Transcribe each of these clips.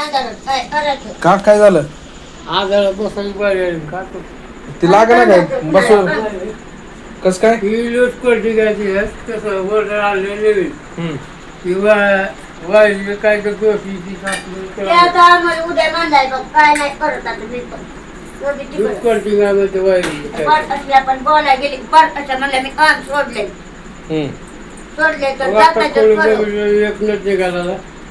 का काय झालं? बसायची का तो ती लागलं काय? बसू कस काय? ही करते काय ती? कसं वर आले नवीन. हम्म. किंवा वाईट काय तर गोष्टी ती सापडून ते करा. आता आम्हाला उद्या बांधाय बघ. काय नाही करत आता मी पण. दोघी लूट तिकडं. करते काय म्हणते वाईट काय पाटकाशी आपण बोलायला गेली. पाटकाच्या म्हणलं मी काम सोडले. हम्म. सोडले तर वाटतं जातायचं कोणी खरं. बघितलं एक नट निघाला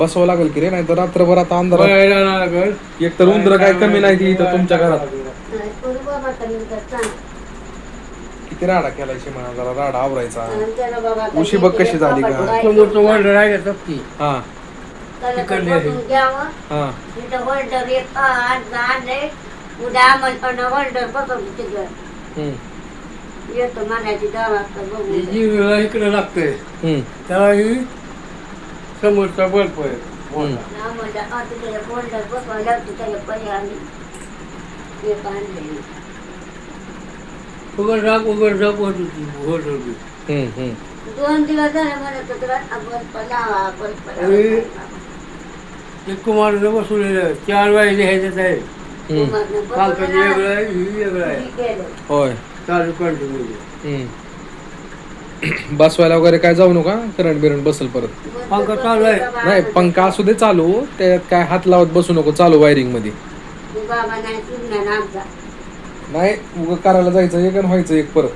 बसवावं लागेल की रे नाही तर रात्रभर आता लागल. एक तर उंदर काय कमी नाही ती इथं तुमच्या घरात. किती राडा केलाय म्हणा जरा राडा आवरायचा उशी बघ कशी झाली का? हा आहे. हा उद्या आम्हाला तिकडं. येतो म्हणायची ही इकडे लागतंय. त्याला समोरचा बल्ब आहे मोठा. उघड झाप उघड झाप होत होती होल्डर बी. हम्म. हम्म. दोन दिवस झाले म्हणत होते ते कुमारनं बसवलेलं चार वाजले ह्याच्यात आहे हम्म. कालचं वेगळं आहे ही वेगळं आहे. होय चालू कंटिन्यू हम्म. बसवायला वगैरे काय जाऊ नका करंट बिरंट बसल परत. पंखा चालू आहे. नाही पंखा असू दे चालू त्यात काय हात लावत बसू नको चालू वायरिंगमध्ये बाबा नाही सुटणार आमचा नाही उग करायला जायचं एक आणि व्हायचं एक परत.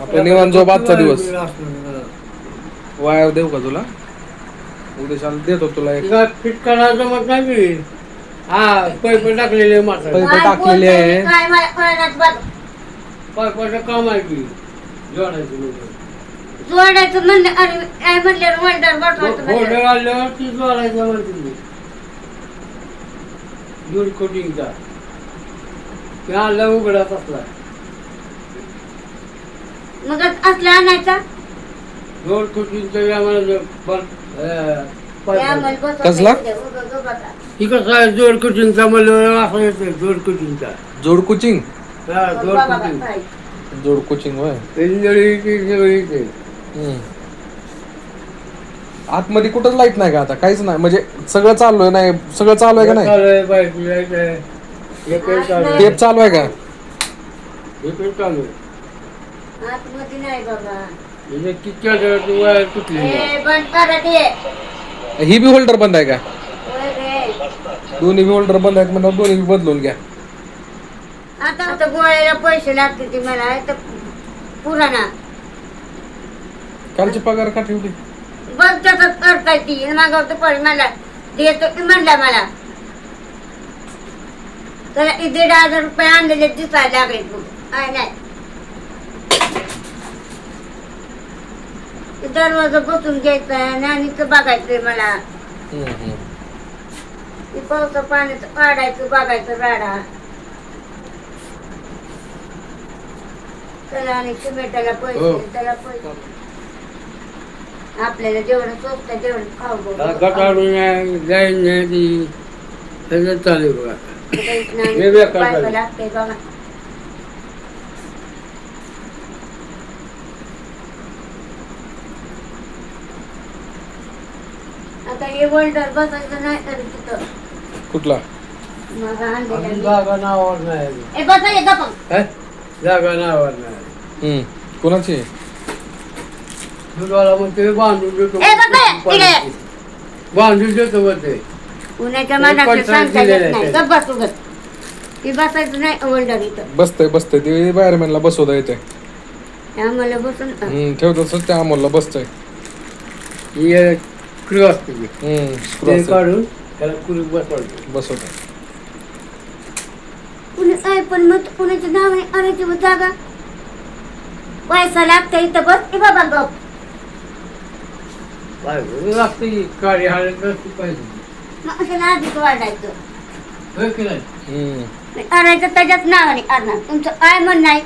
आपलं निवांत झोप आजचा दिवस. वायर देऊ का तुला? उद्याच्याला देतो तुला एक. फिट करायला जमत नाही मी. हा पैप टाकलेले काय टाकलेली आहे. मी? काय मला कळणार बघ पैपाचं काम आहे की. जोडायचं म्हणजे. जोडायचं म्हणलं अरे काय म्हणलं म्हणलं. होल्डर आल्यावर ती जोडायचं म्हणते मी दूर कोटिंगचा ते आणलं उघडत असला. मग असलं आणायचा? दोन कोटिंगचं आम्हाला कसला? ही कसं आहे जोड कोटिंगचा म्हणलं असं येतं जोड कोटिंगचा जोड कोचिंग? हा जोड? जोड कोचिंग होय. हम्म. आतमध्ये कुठंच लाइट नाही का आता? काहीच नाही. म्हणजे सगळं चालू आहे नाही? सगळं चालू आहे का नाही? चालू आहे बाईक लाइट आहे. एकही चालू आहे. टेप चालू आहे का? एकही चालू आहे. आतमध्ये नाही बाबा. म्हणजे कितक्या जणांची वायर तुटली ए, बंद करा ते. ही बी होल्डर बंद आहे का? होय रे. दोन्ही बी होल्डर बंद आहेत म्हणजे दोन्ही बी बदलून घ्या. आता आता गोळ्याला पैसे लागते ते मला तर पुराणा. कालची पगार का ठेवली? बघ तसंच करताय ती मागवतो पण मला देतो की म्हणला मला. त्याला दीड हजार रुपये आणलेले दिसायला लागले तू काय नाही. ते दरवाजा बसून घ्यायचा ते बघायचंय मला. हम्म, हम्म. ते पावसा पाण्याचं काढायचं बघायचं राडा. त्याला आणि सिमेंटाला पैसे हो. त्याला पैसे आपल्याला जेवढं स्वस्त तेवढं खाऊ बघू. गटाडून जाईन नाही ती त्याच्यात चालू आहे बघा आता हे. लागतंय बघा आता हे बसायचं नाही तरी तिथं कुठला मग जागा नावावर नाही आली. ए बसा? जागा नावावर नाही आली. हम्म. कोणाची? दुधाला मग ते बांधून देतो. ए, बाबा, इकडे. ये. बांधून देतो मग ते. दिलेलं आहे नाही बसायचं नाही वोल्डर इथं बसतंय बसतंय. ते बाहेरमॅनला बसवता येते. आम्हाला बसून ठेवत असं त्या अमोलला बसतंय. ही क्रू असते ती. हम्म. screw ते असतं. काढून त्याला कुरी बसवायचं बसवतंय. पुणे काय पण मग पुण्याच्या नावाने आणायची मग जागा. पैसा लागता इथं बस. की बाबा गप. लागते काळी हाळत नसती पाहिजे. मग असं आधीच वाढायचं. होय की नाही? हम्म. नाही, करायचं त्याच्याच नावाने करणार तुमचं काय म्हणणं आहे?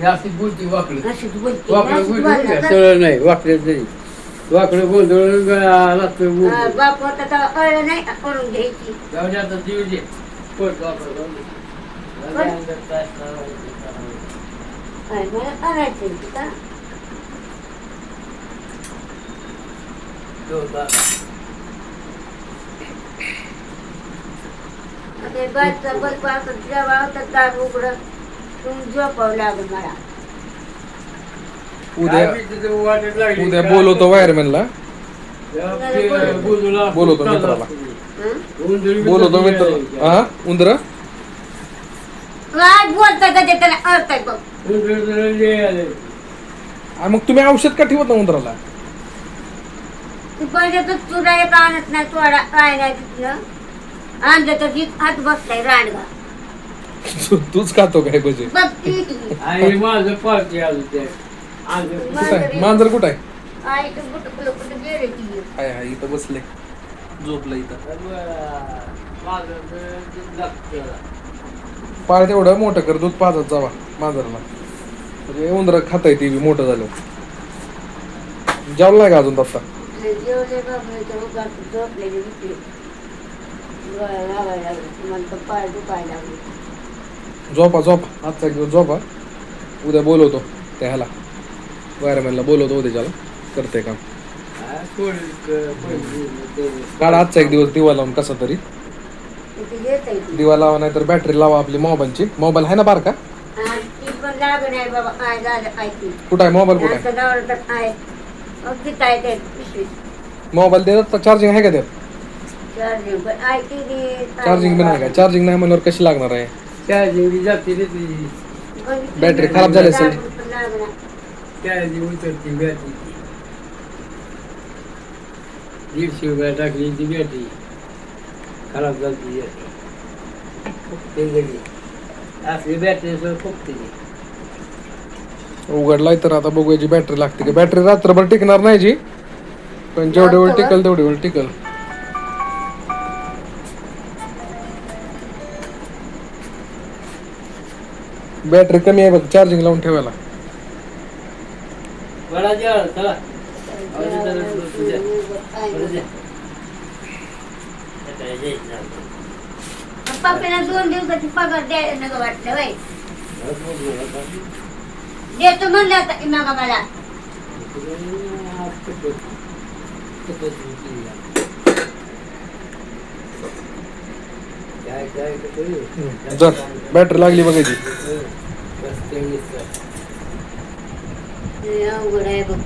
हे अशी बोलती वाकडी. अशीच बोलते वाकडं अशीच बोलती बोलणार. सरळ नाही वाकडं नाही वाकडं गोंधळून लागतं हा, बोलतो बाप होता तेव्हा कळलं नाही का करून घ्यायची. जाऊ दे आता जीव दे पोट वाकडं जाऊ दे. जाऊ दे, अंगात काय करायचं आहे? तो बल्ब असं जेव्हा होतं दार उघडं तुम्ही झोपावं लागेल मला उद्या काय बी तिथं वाटत लागली. उद्या काय बोलवतो? वायरमॅनला बोलवतो मित्राला. बोलवतो मित्र. हा उंदर काय बोलताय का ते त्याला अर्थ बघ मग तुम्ही औषध का ठेवत ना उंदराला? ती पहिले तर तुला एक आणत नाही थोडा काय नाही तिथलं. आणलं तर ती हात बसलाय रांडगा तू- तूच खातो काय बघ ती. आणि माझं पार्टी आलं ते. कुठं आहे? मांजर कुठं आहे? आई तर कुठं कुठं कुठं गेले ती. हाय हाय इथं बसले. झोपलं इथं. माझं ते लागतं. पाळ तेवढं मोठं कर दूध पाजत जावा. मांजराला म्हणजे उंदर खाता ती बी मोठं झालं. जेवलं नाही का अजून तसा जेवले बाबा तर उगाच झोपलेली होती. डोळा लावायला लागले मला तर पाय दुखायला लागले. झोपा झोपा. आजचा एक दिवस झोपा. उद्या बोलवतो त्या ह्याला. वायरमॅनला बोलवतो उद्याच्याला करते काम. हा, क-. काढ आजचा एक दिवस दिवा लावून कसा तरी. तिथे येत आहे ती. दिवा लावा नाही तर बॅटरी लावा आपली मोबाईलची. मोबाईल आहे ना बारका? आणि बाबा काय काय ती. कुठं आहे? मोबाईल कुठं आहे? तर मग ते मोबाईल देतात चार्जिंग आहे का त्यात चार्जिंग पण आहे बी- चार्जिंग का? चार्जिंग नाही म्हणल्यावर कशी लागणार आहे? चार्जिंग जाते रे ती. बघितली बॅटरी खराब झाली असेल. लागण पण लागणार. चार्जिंग उतरती बॅटरी दीडशे रुपया टाकली ती बॅटरी खराब झाली गेली असली बॅटरी सर फुकते ती. उघडलाय तर आता बघू याची बॅटरी लागते की. बॅटरी रात्रभर टिकणार नाही जी. पण जेवढे वेळ टिकल तेवढे वेळ टिकल. बॅटरी कमी आहे बघ चार्जिंग लावून ठेवायला. हे दोन दिवसाची पगार द्यायला नका वाटलं बाई बस बघ ना, बस. देतो म्हणलं आता की नका मला काय काय काय जर बॅटरी लागली बघायची लय अवघड आहे बघ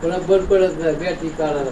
कोणा बंद पडत नाही बॅटरी काढायला